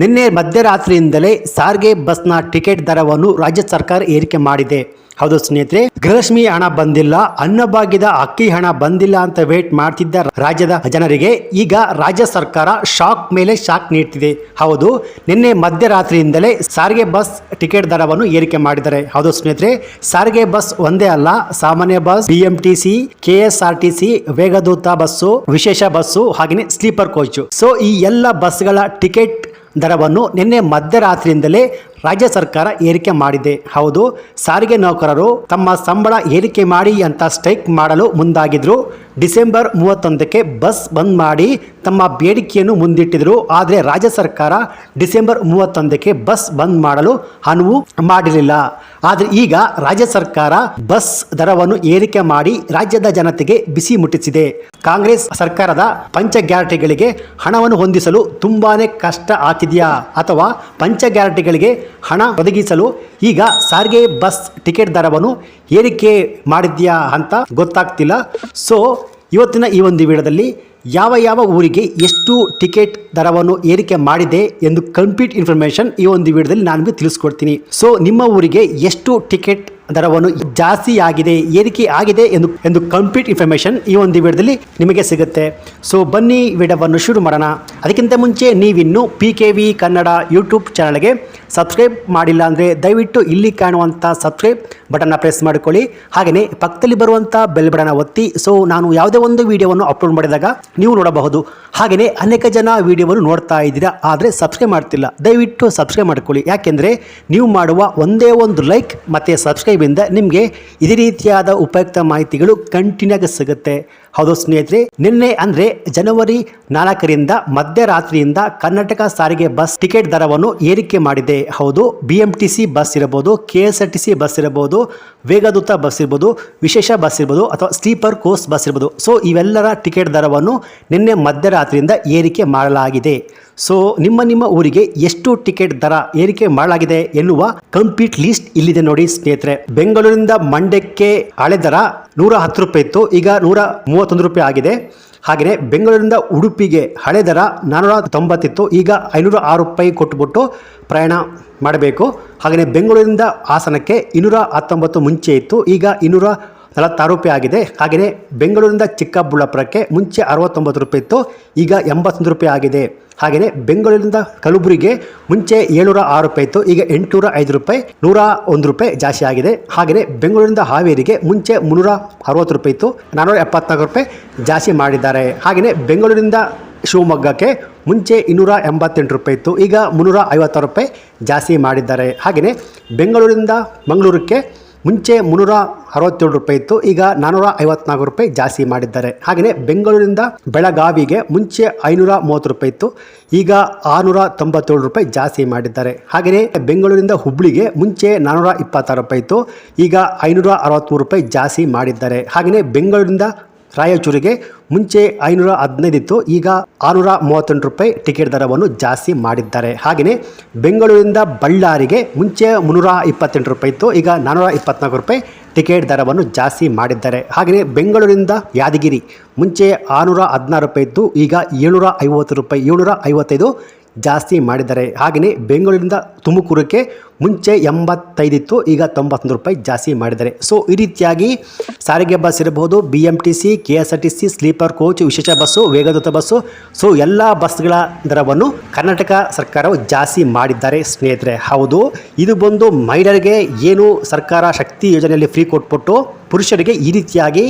ನಿನ್ನೆ ಮಧ್ಯರಾತ್ರಿಯಿಂದಲೇ ಸಾರಿಗೆ ಬಸ್ನ ಟಿಕೆಟ್ ದರವನ್ನು ರಾಜ್ಯ ಸರ್ಕಾರ ಏರಿಕೆ ಮಾಡಿದೆ. ಹೌದು ಸ್ನೇಹಿತರೆ, ಗೃಹಲಕ್ಷ್ಮಿ ಹಣ ಬಂದಿಲ್ಲ ಅನ್ನಭಾಗ್ಯದ ಅಕ್ಕಿ ಹಣ ಬಂದಿಲ್ಲ ಅಂತ ವೇಟ್ ಮಾಡ್ತಿದ್ದ ರಾಜ್ಯದ ಜನರಿಗೆ ಈಗ ರಾಜ್ಯ ಸರ್ಕಾರ ಶಾಕ್ ಮೇಲೆ ಶಾಕ್ ನೀಡ್ತಿದೆ. ಹೌದು, ನಿನ್ನೆ ಮಧ್ಯರಾತ್ರಿಯಿಂದಲೇ ಸಾರಿಗೆ ಬಸ್ ಟಿಕೆಟ್ ದರವನ್ನು ಏರಿಕೆ ಮಾಡಿದ್ದಾರೆ. ಹೌದು ಸ್ನೇಹಿತರೆ, ಸಾರಿಗೆ ಬಸ್ ಒಂದೇ ಅಲ್ಲ, ಸಾಮಾನ್ಯ ಬಸ್, ಬಿಎಂಟಿಸಿ, ಕೆಎಸ್ಆರ್ಟಿಸಿ, ವೇಗದೂತ ಬಸ್ಸು, ವಿಶೇಷ ಬಸ್ಸು ಹಾಗೆಯೇ ಸ್ಲೀಪರ್ ಕೋಚ್. ಸೊ, ಈ ಎಲ್ಲ ಬಸ್ಗಳ ಟಿಕೆಟ್ ದರವನ್ನು ನಿನ್ನೆ ಮಧ್ಯರಾತ್ರಿಯಿಂದಲೇ ರಾಜ್ಯ ಸರ್ಕಾರ ಏರಿಕೆ ಮಾಡಿದೆ. ಹೌದು, ಸಾರಿಗೆ ನೌಕರರು ತಮ್ಮ ಸಂಬಳ ಏರಿಕೆ ಮಾಡಿ ಅಂತ ಸ್ಟ್ರೈಕ್ ಮಾಡಲು ಮುಂದಾಗಿದ್ರು. ಡಿಸೆಂಬರ್ ಮೂವತ್ತೊಂದಕ್ಕೆ ಬಸ್ ಬಂದ್ ಮಾಡಿ ತಮ್ಮ ಬೇಡಿಕೆಯನ್ನು ಮುಂದಿಟ್ಟಿದರು. ಆದರೆ ರಾಜ್ಯ ಸರ್ಕಾರ ಡಿಸೆಂಬರ್ ಮೂವತ್ತೊಂದಕ್ಕೆ ಬಸ್ ಬಂದ್ ಮಾಡಲು ಅನುವು ಮಾಡಿರಲಿಲ್ಲ. ಆದರೆ ಈಗ ರಾಜ್ಯ ಸರ್ಕಾರ ಬಸ್ ದರವನ್ನು ಏರಿಕೆ ಮಾಡಿ ರಾಜ್ಯದ ಜನತೆಗೆ ಬಿಸಿ ಮುಟ್ಟಿಸಿದೆ. ಕಾಂಗ್ರೆಸ್ ಸರ್ಕಾರದ ಪಂಚ ಗ್ಯಾರಂಟಿಗಳಿಗೆ ಹಣವನ್ನು ಹೊಂದಿಸಲು ತುಂಬಾನೇ ಕಷ್ಟ ಆಗ್ತಿದೆಯಾ? ಅಥವಾ ಪಂಚ ಗ್ಯಾರಂಟಿಗಳಿಗೆ ಹಣ ಒದಗಿಸಲು ಈಗ ಸಾರಿಗೆ ಬಸ್ ಟಿಕೆಟ್ ದರವನ್ನು ಏರಿಕೆ ಮಾಡಿದ್ಯಾ ಅಂತ ಗೊತ್ತಾಗ್ತಿಲ್ಲ. ಸೊ ಇವತ್ತಿನ ಈ ಒಂದು ವಿಡಿಯೋದಲ್ಲಿ ಯಾವ ಯಾವ ಊರಿಗೆ ಎಷ್ಟು ಟಿಕೆಟ್ ದರವನ್ನು ಏರಿಕೆ ಮಾಡಿದೆ ಎಂದು ಕಂಪ್ಲೀಟ್ ಇನ್ಫಾರ್ಮೇಷನ್ ಈ ಒಂದು ವಿಡಿಯೋದಲ್ಲಿ ನಾನು ತಿಳಿಸ್ಕೊಡ್ತೀನಿ. ಸೊ ನಿಮ್ಮ ಊರಿಗೆ ಎಷ್ಟು ಟಿಕೆಟ್ ದರವನ್ನು ಜಾಸ್ತಿ ಆಗಿದೆ ಏರಿಕೆ ಆಗಿದೆ ಎಂದು ಎಂದು ಕಂಪ್ಲೀಟ್ ಇನ್ಫಾರ್ಮೇಷನ್ ಈ ಒಂದು ವಿಡಿಯೋದಲ್ಲಿ ನಿಮಗೆ ಸಿಗುತ್ತೆ. ಸೊ ಬನ್ನಿ ವಿಡಿಯೋವನ್ನು ಶುರು ಮಾಡೋಣ. ಅದಕ್ಕಿಂತ ಮುಂಚೆ ನೀವಿನ್ನು P K V Kannada YouTube ಚಾನಲ್ಗೆ ಸಬ್ಸ್ಕ್ರೈಬ್ ಮಾಡಿಲ್ಲ ಅಂದರೆ ದಯವಿಟ್ಟು ಇಲ್ಲಿ ಕಾಣುವಂಥ ಸಬ್ಸ್ಕ್ರೈಬ್ ಬಟನ್ನ ಪ್ರೆಸ್ ಮಾಡಿಕೊಳ್ಳಿ. ಹಾಗೆಯೇ ಪಕ್ಕದಲ್ಲಿ ಬರುವಂಥ ಬೆಲ್ ಬಟನ್ನ ಒತ್ತಿ. ಸೊ ನಾನು ಯಾವುದೇ ಒಂದು ವಿಡಿಯೋವನ್ನು ಅಪ್ಲೋಡ್ ಮಾಡಿದಾಗ ನೀವು ನೋಡಬಹುದು. ಹಾಗೆಯೇ ಅನೇಕ ಜನ ವಿಡಿಯೋವನ್ನು ನೋಡ್ತಾ ಇದ್ದೀರಾ, ಆದರೆ ಸಬ್ಸ್ಕ್ರೈಬ್ ಮಾಡ್ತಿಲ್ಲ. ದಯವಿಟ್ಟು ಸಬ್ಸ್ಕ್ರೈಬ್ ಮಾಡಿಕೊಳ್ಳಿ. ಯಾಕೆಂದರೆ ನೀವು ಮಾಡುವ ಒಂದೇ ಒಂದು ಲೈಕ್ ಮತ್ತು ಸಬ್ಸ್ಕ್ರೈಬಿಂದ ನಿಮಗೆ ಇದೇ ರೀತಿಯಾದ ಉಪಯುಕ್ತ ಮಾಹಿತಿಗಳು ಕಂಟಿನ್ಯೂ ಸಿಗುತ್ತೆ. ಹೌದು ಸ್ನೇಹಿತರೆ, ನಿನ್ನೆ ಅಂದರೆ ಜನವರಿ ನಾಲ್ಕರಿಂದ ಮಧ್ಯರಾತ್ರಿಯಿಂದ ಕರ್ನಾಟಕ ಸಾರಿಗೆ ಬಸ್ ಟಿಕೆಟ್ ದರವನ್ನು ಏರಿಕೆ ಮಾಡಿದೆ. ಹೌದು B M T C bus ಇರಬಹುದು K S R T C bus ಇರಬಹುದು, ವೇಗದೂತ ಬಸ್ ಇರ್ಬೋದು ವಿಶೇಷ ಬಸ್ ಇರ್ಬೋದು ಅಥವಾ ಸ್ಲೀಪರ್ ಕೋರ್ಸ್ ಬಸ್ ಇರ್ಬೋದು ಸೊ ಇವೆಲ್ಲರ ಟಿಕೆಟ್ ದರವನ್ನು ನಿನ್ನೆ ಮಧ್ಯರಾತ್ರಿಯಿಂದ ಏರಿಕೆ ಮಾಡಲಾಗಿದೆ. ಸೊ ನಿಮ್ಮ ನಿಮ್ಮ ಊರಿಗೆ ಎಷ್ಟು ಟಿಕೆಟ್ ದರ ಏರಿಕೆ ಮಾಡಲಾಗಿದೆ ಎನ್ನುವ ಕಂಪ್ಲೀಟ್ ಲಿಸ್ಟ್ ಇಲ್ಲಿದೆ ನೋಡಿ ಸ್ನೇಹಿತರೆ. ಬೆಂಗಳೂರಿನಿಂದ ಮಂಡ್ಯಕ್ಕೆ ಹಳೆ ದರ ನೂರ ಹತ್ತು ರೂಪಾಯಿ ಇತ್ತು, ಈಗ ನೂರ ಮೂವತ್ತೊಂದು ರೂಪಾಯಿ ಆಗಿದೆ. ಹಾಗೆಯೇ ಬೆಂಗಳೂರಿಂದ ಉಡುಪಿಗೆ ಹಳೆ ದರ ನಾನ್ನೂರ ತೊಂಬತ್ತಿತ್ತು ಈಗ ಐನೂರ ಆರು ರೂಪಾಯಿ ಕೊಟ್ಟುಬಿಟ್ಟು ಪ್ರಯಾಣ ಮಾಡಬೇಕು. ಹಾಗೆಯೇ ಬೆಂಗಳೂರಿಂದ ಹಾಸನಕ್ಕೆ ಇನ್ನೂರ ಹತ್ತೊಂಬತ್ತು ಮುಂಚೆ ಇತ್ತು, ಈಗ ಇನ್ನೂರ ನಲವತ್ತಾರು ರೂಪಾಯಿ ಆಗಿದೆ. ಹಾಗೆಯೇ ಬೆಂಗಳೂರಿಂದ ಚಿಕ್ಕಬಳ್ಳಾಪುರಕ್ಕೆ ಮುಂಚೆ ಅರವತ್ತೊಂಬತ್ತು ರೂಪಾಯಿ ಇತ್ತು, ಈಗ ಎಂಬತ್ತೊಂದು ರೂಪಾಯಿ ಆಗಿದೆ. ಹಾಗೆಯೇ ಬೆಂಗಳೂರಿಂದ ಕಲಬುರಗಿಗೆ ಮುಂಚೆ ಏಳ್ನೂರ ಆರು ರೂಪಾಯಿ ಇತ್ತು, ಈಗ ಎಂಟುನೂರ ಐದು ರೂಪಾಯಿ ನೂರ ಒಂದು ರೂಪಾಯಿ ಜಾಸ್ತಿ ಆಗಿದೆ. ಹಾಗೆಯೇ ಬೆಂಗಳೂರಿಂದ ಹಾವೇರಿಗೆ ಮುಂಚೆ ಮುನ್ನೂರ ಅರವತ್ತು ರೂಪಾಯಿ ಇತ್ತು ನಾನ್ನೂರ ಎಪ್ಪತ್ನಾಲ್ಕು ರೂಪಾಯಿ ಜಾಸ್ತಿ ಮಾಡಿದ್ದಾರೆ. ಹಾಗೆಯೇ ಬೆಂಗಳೂರಿಂದ ಶಿವಮೊಗ್ಗಕ್ಕೆ ಮುಂಚೆ ಇನ್ನೂರ ಎಂಬತ್ತೆಂಟು ರೂಪಾಯಿ ಇತ್ತು, ಈಗ ಮುನ್ನೂರ ಐವತ್ತಾರು ರೂಪಾಯಿ ಜಾಸ್ತಿ ಮಾಡಿದ್ದಾರೆ. ಹಾಗೆಯೇ ಬೆಂಗಳೂರಿಂದ ಮಂಗಳೂರಕ್ಕೆ ಮುಂಚೆ ಮುನ್ನೂರ ಅರವತ್ತೇಳು ರೂಪಾಯಿ ಇತ್ತು, ಈಗ ನಾನ್ನೂರ ಐವತ್ನಾಲ್ಕು ರೂಪಾಯಿ ಜಾಸ್ತಿ ಮಾಡಿದ್ದಾರೆ. ಹಾಗೆಯೇ ಬೆಂಗಳೂರಿಂದ ಬೆಳಗಾವಿಗೆ ಮುಂಚೆ ಐನೂರ ಮೂವತ್ತು ರೂಪಾಯಿ ಇತ್ತು, ಈಗ ಆರುನೂರ ತೊಂಬತ್ತೇಳು ರೂಪಾಯಿ ಜಾಸ್ತಿ ಮಾಡಿದ್ದಾರೆ. ಹಾಗೆಯೇ ಬೆಂಗಳೂರಿಂದ ಹುಬ್ಳಿಗೆ ಮುಂಚೆ ನಾನ್ನೂರ ಇಪ್ಪತ್ತಾರು ರೂಪಾಯಿ ಇತ್ತು, ಈಗ ಐನೂರ ಅರವತ್ತ್ಮೂರು ರೂಪಾಯಿ ಜಾಸ್ತಿ ಮಾಡಿದ್ದಾರೆ. ಹಾಗೆಯೇ ಬೆಂಗಳೂರಿಂದ ರಾಯಚೂರಿಗೆ ಮುಂಚೆ ಐನೂರ ಹದಿನೈದು ಇತ್ತು ಈಗ ಆರುನೂರ ಮೂವತ್ತೆಂಟು ರೂಪಾಯಿ ಟಿಕೆಟ್ ದರವನ್ನು ಜಾಸ್ತಿ ಮಾಡಿದ್ದಾರೆ. ಹಾಗೆಯೇ ಬೆಂಗಳೂರಿಂದ ಬಳ್ಳಾರಿಗೆ ಮುಂಚೆ ಮುನ್ನೂರ ಇಪ್ಪತ್ತೆಂಟು ರೂಪಾಯಿ ಇತ್ತು, ಈಗ ನಾನ್ನೂರ ಇಪ್ಪತ್ನಾಲ್ಕು ರೂಪಾಯಿ ಟಿಕೆಟ್ ದರವನ್ನು ಜಾಸ್ತಿ ಮಾಡಿದ್ದಾರೆ. ಹಾಗೆಯೇ ಬೆಂಗಳೂರಿಂದ ಯಾದಗಿರಿ ಮುಂಚೆ ಆರುನೂರ ಹದಿನಾರು ರೂಪಾಯಿ ಇತ್ತು, ಈಗ ಏಳ್ನೂರ ಐವತ್ತು ರೂಪಾಯಿ, ಏಳ್ನೂರ ಐವತ್ತೈದು ಜಾಸ್ತಿ ಮಾಡಿದ್ದಾರೆ. ಹಾಗೆಯೇ ಬೆಂಗಳೂರಿಂದ ತುಮಕೂರಕ್ಕೆ ಮುಂಚೆ ಎಂಬತ್ತೈದಿತ್ತು, ಈಗ ತೊಂಬತ್ತೊಂದು ರೂಪಾಯಿ ಜಾಸ್ತಿ ಮಾಡಿದ್ದಾರೆ. ಸೊ ಈ ರೀತಿಯಾಗಿ ಸಾರಿಗೆ ಬಸ್ ಇರಬಹುದು B M T C K S R T C sleeper coach ವಿಶೇಷ ಬಸ್ಸು, ವೇಗದೂತ ಬಸ್ಸು. ಸೊ ಎಲ್ಲ ಬಸ್ಗಳ ದರವನ್ನು ಕರ್ನಾಟಕ ಸರ್ಕಾರವು ಜಾಸ್ತಿ ಮಾಡಿದ್ದಾರೆ ಸ್ನೇಹಿತರೆ. ಹೌದು, ಇದು ಬಂದು ಮಹಿಳೆಯರಿಗೆ ಏನು ಸರ್ಕಾರ ಶಕ್ತಿ ಯೋಜನೆಯಲ್ಲಿ ಫ್ರೀ ಕೊಟ್ಬಿಟ್ಟು ಪುರುಷರಿಗೆ ಈ ರೀತಿಯಾಗಿ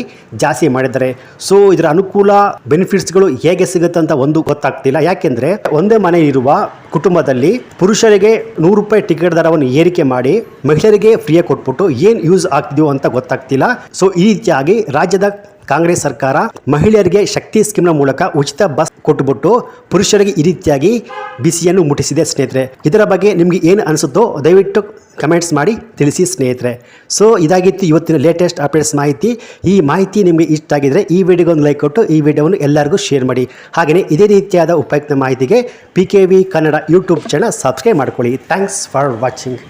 ಜಾಸ್ತಿ ಮಾಡಿದ್ದಾರೆ. ಸೊ ಇದರ ಅನುಕೂಲ ಬೆನಿಫಿಟ್ಸ್ಗಳು ಹೇಗೆ ಸಿಗುತ್ತೆ ಅಂತ ಒಂದು ಗೊತ್ತಾಗ್ತಿಲ್ಲ. ಯಾಕೆಂದರೆ, ಒಂದೇ ಮನೆ ಇರುವ ಕುಟುಂಬದಲ್ಲಿ ಪುರುಷರಿಗೆ ನೂರು ರೂಪಾಯಿ ಟಿಕೆಟ್ ದರವನ್ನು ಏರಿಕೆ ಮಾಡಿ ಮಹಿಳೆಯರಿಗೆ ಫ್ರೀಯಾಗಿ ಕೊಟ್ಬಿಟ್ಟು ಏನು ಯೂಸ್ ಆಗ್ತಿದೆಯೋ ಅಂತ ಗೊತ್ತಾಗ್ತಿಲ್ಲ. ಸೊ ಈ ರೀತಿಯಾಗಿ ರಾಜ್ಯದ ಕಾಂಗ್ರೆಸ್ ಸರ್ಕಾರ ಮಹಿಳೆಯರಿಗೆ ಶಕ್ತಿ ಸ್ಕೀಮ್ನ ಮೂಲಕ ಉಚಿತ ಬಸ್ ಕೊಟ್ಟುಬಿಟ್ಟು ಪುರುಷರಿಗೆ ಈ ರೀತಿಯಾಗಿ ಬಿಸಿಯನ್ನು ಮುಟ್ಟಿಸಿದೆ, ಸ್ನೇಹಿತರೆ. ಇದರ ಬಗ್ಗೆ ನಿಮಗೆ ಏನು ಅನಿಸುತ್ತೋ ದಯವಿಟ್ಟು ಕಮೆಂಟ್ಸ್ ಮಾಡಿ ತಿಳಿಸಿ, ಸ್ನೇಹಿತರೆ. ಸೊ ಇದಾಗಿತ್ತು ಇವತ್ತಿನ ಲೇಟೆಸ್ಟ್ ಅಪ್ಡೇಟ್ಸ್ ಮಾಹಿತಿ. ಈ ಮಾಹಿತಿ ನಿಮಗೆ ಇಷ್ಟ ಆಗಿದರೆ ಈ ವಿಡಿಯೋಗೊಂದು ಲೈಕ್ ಕೊಟ್ಟು ಈ ವಿಡಿಯೋವನ್ನು ಎಲ್ಲರಿಗೂ ಶೇರ್ ಮಾಡಿ. ಹಾಗೆಯೇ ಇದೇ ರೀತಿಯಾದ ಉಪಯುಕ್ತ ಮಾಹಿತಿಗೆ P K V Kannada YouTube channel subscribe ಮಾಡ್ಕೊಳ್ಳಿ. Thanks for watching